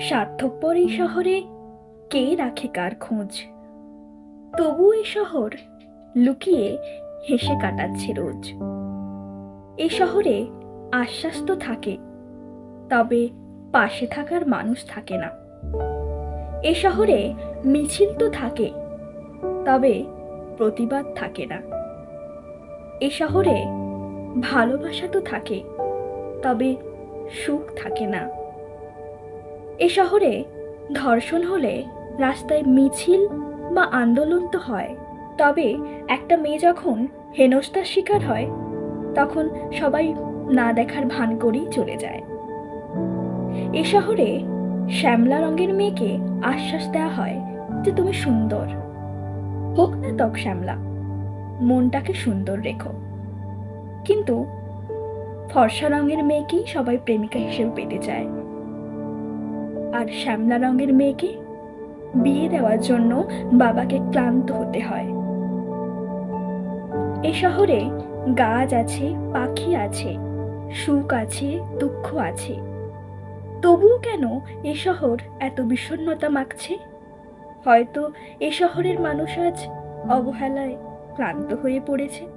স্বার্থপর এই শহরে কে রাখে কার খোঁজ? তবু এই শহর লুকিয়ে হেসে কাটাচ্ছে রোজ। এই শহরে আশ্বাস তো থাকে, তবে পাশে থাকার মানুষ থাকে না। এ শহরে মিছিল তো থাকে, তবে প্রতিবাদ থাকে না। এ শহরে ভালোবাসা তো থাকে, তবে সুখ থাকে না। এ শহরে ধর্ষণ হলে রাস্তায় মিছিল বা আন্দোলন তো হয়। তবে একটা মেয়ে যখন হেনস্থার শিকার হয়, তখন সবাই না দেখার ভান করেই চলে যায়। এ শহরে শ্যামলা রঙের মেয়েকে আশ্বাস দেওয়া হয় যে তুমি সুন্দর। হোক না ত্বক শ্যামলা, মনটাকে সুন্দর রেখো। কিন্তু ফর্সা রঙের মেয়েকেই সবাই প্রেমিকা হিসেবে পেতে চায়। আর শ্যামলা রঙের মেয়েকে বিয়ে দেওয়ার জন্য বাবাকে ক্লান্ত হতে হয়। এ শহরে গাছ আছে, পাখি আছে, সুখ আছে, দুঃখ আছে। তবুও কেন এ শহর এত বিষণ্ণতা মাখছে? হয়তো এ শহরের মানুষ আজ অবহেলায় ক্লান্ত হয়ে পড়েছে।